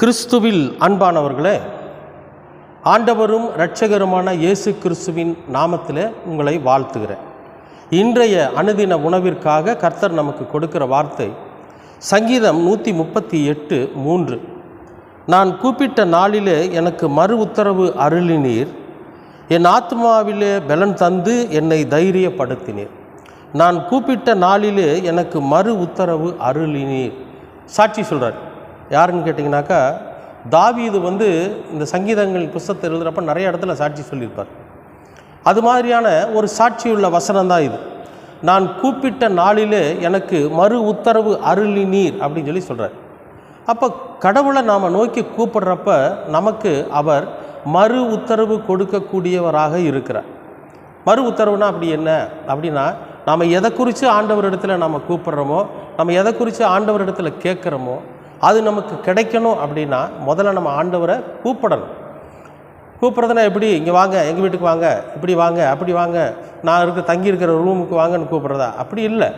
கிறிஸ்துவில் அன்பானவர்களே ஆண்டவரும் இரட்சகருமான இயேசு கிறிஸ்துவின் நாமத்தில் உங்களை வாழ்த்துகிறேன். இன்றைய அனுதின உணவிற்காக கர்த்தர் நமக்கு கொடுக்கிற வார்த்தை சங்கீதம் நூற்றி முப்பத்தி எட்டு மூன்று. நான் கூப்பிட்ட நாளிலே எனக்கு மறு உத்தரவு அருளினீர். என் ஆத்மாவிலே பலன் தந்து என்னை தைரியப்படுத்தினீர். நான் கூப்பிட்ட நாளிலே எனக்கு மறு உத்தரவு அருளினீர். சாட்சி சொல்கிறார் யாருன்னு கேட்டிங்கனாக்கா தாவீது வந்து இந்த சங்கீதங்கள் புஸ்தத்தை எழுதுகிறப்ப நிறைய இடத்துல சாட்சி சொல்லியிருப்பார். அது மாதிரியான ஒரு சாட்சியுள்ள வசனம் தான் இது. நான் கூப்பிட்ட நாளிலே எனக்கு மறு உத்தரவு அருளி நீர் அப்படின்னு சொல்லி சொல்கிறார் அப்போ கடவுளை நாம் நோக்கி கூப்பிடுறப்ப நமக்கு அவர் மறு உத்தரவு கொடுக்கக்கூடியவராக இருக்கிறார். மறு உத்தரவுனா அப்படி என்ன? அப்படின்னா நாம் எதை குறித்து ஆண்டவர் இடத்துல நம்ம கூப்பிடுறோமோ நம்ம எதை குறித்து ஆண்டவர் இடத்துல கேட்குறோமோ அது நமக்கு கிடைக்கணும் அப்படின்னா முதல்ல நம்ம ஆண்டவரை கூப்பிடணும். கூப்பிட்றதுனா எப்படி? இங்கே வாங்க எங்கள் வீட்டுக்கு வாங்க இப்படி வாங்க அப்படி வாங்க நான் இருக்க தங்கி இருக்கிற ரூமுக்கு வாங்கன்னு கூப்பிட்றதா? அப்படி இல்லை.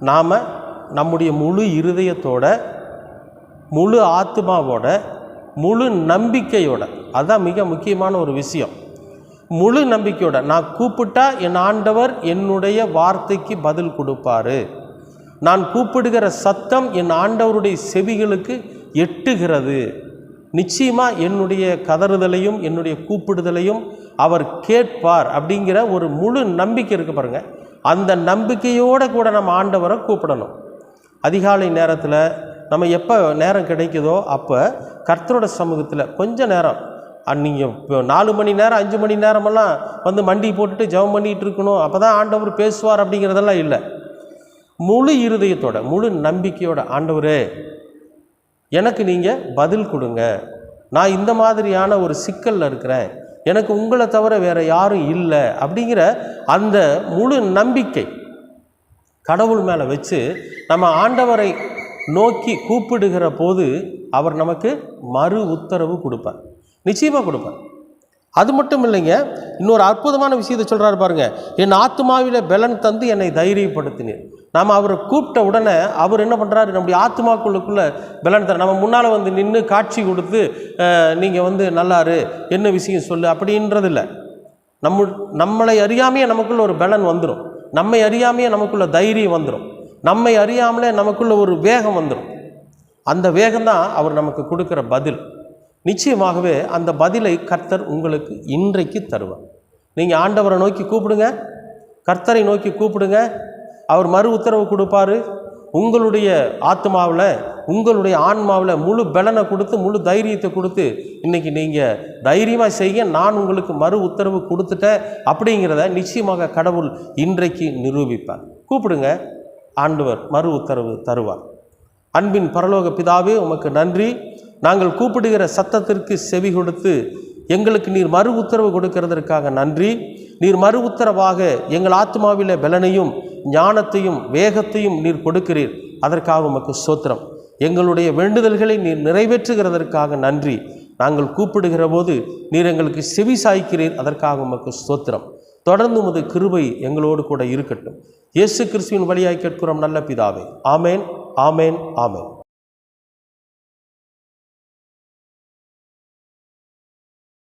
நாம் நம்முடைய முழு இருதயத்தோட முழு ஆத்மாவோட முழு நம்பிக்கையோட அதுதான் மிக முக்கியமான ஒரு விஷயம். முழு நம்பிக்கையோட நான் கூப்பிட்டா என் ஆண்டவர் என்னுடைய வார்த்தைக்கு பதில் கொடுப்பாரு. நான் கூப்பிடுகிற சத்தம் என் ஆண்டவருடைய செவிகளுக்கு எட்டுகிறது. நிச்சயமாக என்னுடைய கதறுதலையும் என்னுடைய கூப்பிடுதலையும் அவர் கேட்பார் அப்படிங்கிற ஒரு முழு நம்பிக்கை இருக்குது பாருங்கள் அந்த நம்பிக்கையோடு கூட நம்ம ஆண்டவரை கூப்பிடணும். அதிகாலை நேரத்தில் நம்ம எப்போ நேரம் கிடைக்குதோ அப்போ கர்த்தரோட சமூகத்தில் கொஞ்சம் நேரம் நீங்கள் இப்போ நாலு மணி நேரம் அஞ்சு மணி நேரமெல்லாம் வந்து மண்டி போட்டுட்டு ஜெபம் பண்ணிகிட்டு இருக்கணும். அப்போ தான் ஆண்டவர் பேசுவார் அப்படிங்கிறதெல்லாம் இல்லை. முழு இருதயத்தோட முழு நம்பிக்கையோட ஆண்டவரே எனக்கு நீங்கள் பதில் கொடுங்க. நான் இந்த மாதிரியான ஒரு சிக்கலில் இருக்கிறேன். எனக்கு உங்களை தவிர வேறு யாரும் இல்லை. அப்படிங்கிற அந்த முழு நம்பிக்கை கடவுள் மேலே வச்சு நம்ம ஆண்டவரை நோக்கி கூப்பிடுகிற போது அவர் நமக்கு மறு உத்தரவு கொடுப்பார். நிச்சயமாக கொடுப்பார். அது மட்டும் இல்லைங்க இன்னொரு அற்புதமான விஷயத்தை சொல்கிறாரு பாருங்கள் என் ஆத்மாவில பலன் தந்து என்னை தைரியப்படுத்தினேன் நாம் அவரை கூப்பிட்ட உடனே அவர் என்ன பண்ணுறாரு நம்முடைய ஆத்மாக்குள்ளுக்குள்ளே பலன் தர நம்ம முன்னால் வந்து நின்று காட்சி கொடுத்து நீங்கள் வந்து நல்லாரு என்ன விஷயம் சொல்லு அப்படின்றது இல்லை நம்ம நம்மளை அறியாமையே நமக்குள்ள ஒரு பலன் வந்துடும் நம்மை அறியாமையே நமக்குள்ள தைரியம் வந்துடும் நம்மை அறியாமலே நமக்குள்ள ஒரு வேகம் வந்துடும் அந்த வேகம்தான் அவர் நமக்கு கொடுக்குற பதில். நிச்சயமாகவே அந்த பதிலை கர்த்தர் உங்களுக்கு இன்றைக்கு தருவார். நீங்கள் ஆண்டவரை நோக்கி கூப்பிடுங்க. கர்த்தரை நோக்கி கூப்பிடுங்க. அவர் மறு உத்தரவு கொடுப்பாரு. உங்களுடைய ஆத்மாவில் உங்களுடைய ஆன்மாவில் முழு பலனை கொடுத்து முழு தைரியத்தை கொடுத்து இன்றைக்கி நீங்கள் தைரியமாக செய்ய நான் உங்களுக்கு மறு உத்தரவு கொடுத்துட்டேன் அப்படிங்கிறத நிச்சயமாக கடவுள் இன்றைக்கு நிரூபிப்பார். கூப்பிடுங்க ஆண்டவர் மறு உத்தரவு தருவார். அன்பின் பரலோக பிதாவே உமக்கு நன்றி. நாங்கள் கூப்பிடுகிற சத்தத்திற்கு செவி கொடுத்து எங்களுக்கு நீர் மறு உத்தரவு கொடுக்கிறதற்காக நன்றி. நீர் மறு உத்தரவாக எங்கள் ஆத்மாவில் பலனையும் ஞானத்தையும் வேகத்தையும் நீர் கொடுக்கிறீர். அதற்காக உமக்கு சோத்திரம் எங்களுடைய வேண்டுதல்களை நீர் நிறைவேற்றுகிறதற்காக நன்றி. நாங்கள் கூப்பிடுகிற போது நீர் எங்களுக்கு செவி சாய்க்கிறீர். அதற்காக உமக்கு ஸ்தோத்திரம். தொடர்ந்து உமது கிருபை எங்களோடு கூட இருக்கட்டும். இயேசு கிறிஸ்துவின் வழியாய் கேட்கிறோம் நல்ல பிதாவே. ஆமேன் ஆமேன் ஆமேன்.